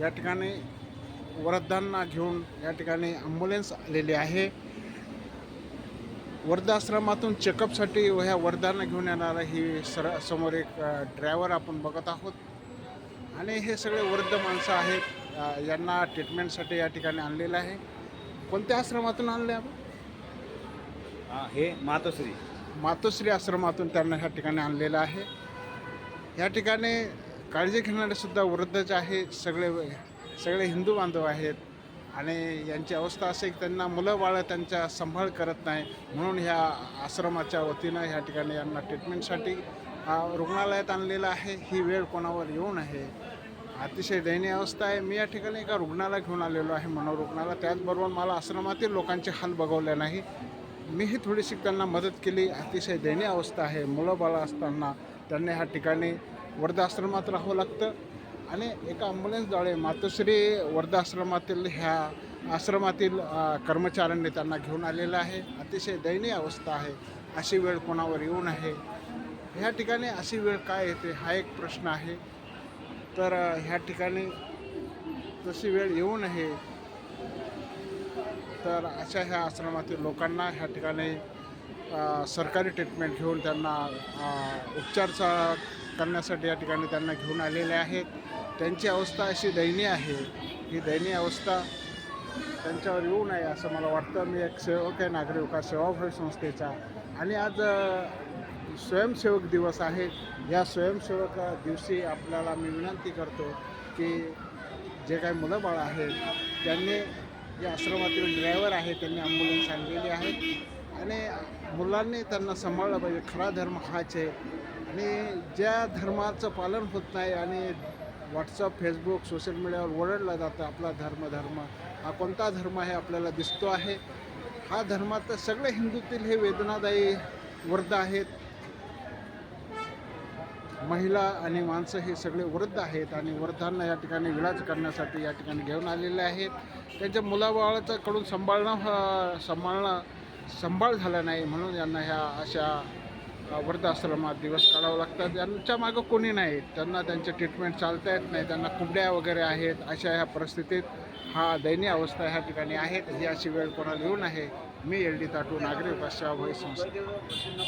या ठिकाणी वृद्धांना घेऊन या ठिकाणी ॲम्ब्युलन्स आलेली आहे. वृद्धाश्रमातून चेकअपसाठी व ह्या वृद्धांना घेऊन येणारा ही सर समोर एक ड्रायव्हर आपण बघत आहोत. आणि हे सगळे वृद्ध माणसं आहेत यांना ट्रीटमेंटसाठी या ठिकाणी आणलेलं आहे. कोणत्या आश्रमातून आणले आपण? हा, हे मातोश्री. मातोश्री आश्रमातून त्यांना ह्या ठिकाणी आणलेलं आहे. या ठिकाणी काळजी घेणारेसुद्धा वृद्धच आहे. सगळे सगळे हिंदू बांधव आहेत. आणि यांची अवस्था असे की त्यांना मुलं बाळं त्यांचा सांभाळ करत नाही. म्हणून ह्या आश्रमाच्या वतीनं ह्या ठिकाणी यांना ट्रीटमेंटसाठी रुग्णालयात आणलेलं आहे. ही वेळ कोणावर येऊन आहे अतिशय दयनीय अवस्था आहे. मी या ठिकाणी एका रुग्णाला घेऊन आलेलो आहे मनोरुग्णाला. त्याचबरोबर मला आश्रमातील लोकांचे हाल बघवले नाही. मीही थोडीशी त्यांना मदत केली. अतिशय दयनीय अवस्था आहे. मुलं बाळं असताना त्यांनी ह्या ठिकाणी वृद्धाश्रमात राहावं लागतं. आणि एका ॲम्ब्युलन्सद्वारे मातोश्री वृद्धाश्रमातील ह्या आश्रमातील कर्मचाऱ्यांनी त्यांना घेऊन आलेलं आहे. अतिशय दयनीय अवस्था आहे. अशी वेळ कोणावर येऊ नये. ह्या ठिकाणी अशी वेळ काय येते हा एक प्रश्न आहे. तर ह्या ठिकाणी तशी वेळ येऊ नये तर अशा ह्या आश्रमातील लोकांना ह्या ठिकाणी सरकारी ट्रीटमेंट घेऊन त्यांना उपचारचा करण्यासाठी या ठिकाणी त्यांना घेऊन आलेले आहेत. त्यांची अवस्था अशी दयनीय आहे. ही दयनीय अवस्था त्यांच्यावर येऊ नये असं मला वाटतं. मी एक सेवक आहे नागरिक सेवाभावी संस्थेचा. आणि आज स्वयंसेवक दिवस आहे. या स्वयंसेवक दिवशी आपल्याला मी विनंती करतो की जे काही मुलं बाळं आहेत त्यांनी जे आश्रमातील ड्रायव्हर आहे त्यांनी ॲम्ब्युलन्स आणलेली आहे. आणि मुलांनी त्यांना सांभाळलं पाहिजे खरा धर्म हाच आहे आणि ज्या धर्माचं पालन होत नाही आणि व्हॉट्सअप फेसबुक सोशल मीडियावर ओरडला जातं आपला धर्म धर्म हा कोणता धर्म आहे आपल्याला दिसतो आहे हा धर्मात सगळे हिंदूतील हे वेदनादायी वृद्ध आहेत महिला आणि माणसं हे सगळे वृद्ध आहेत आणि वृद्धांना या ठिकाणी इलाज करण्यासाठी या ठिकाणी घेऊन आलेले आहेत त्यांच्या मुलाबाळाचं कडून सांभाळणं सांभाळणं सांभाळ झाला नाही म्हणून यांना ह्या अशा वृद्धाश्रमात दिवस काढावं लागतात. यांच्या मागं कोणी नाही. त्यांना त्यांचे ट्रीटमेंट चालता येत नाही. त्यांना कुबड्या वगैरे आहेत. अशा ह्या परिस्थितीत हा दयनीय अवस्था ह्या ठिकाणी आहेत. ही अशी वेळ कोणाला येऊन आहे मी एल डी ताटू नागरी अशा सेवाभावी संस्था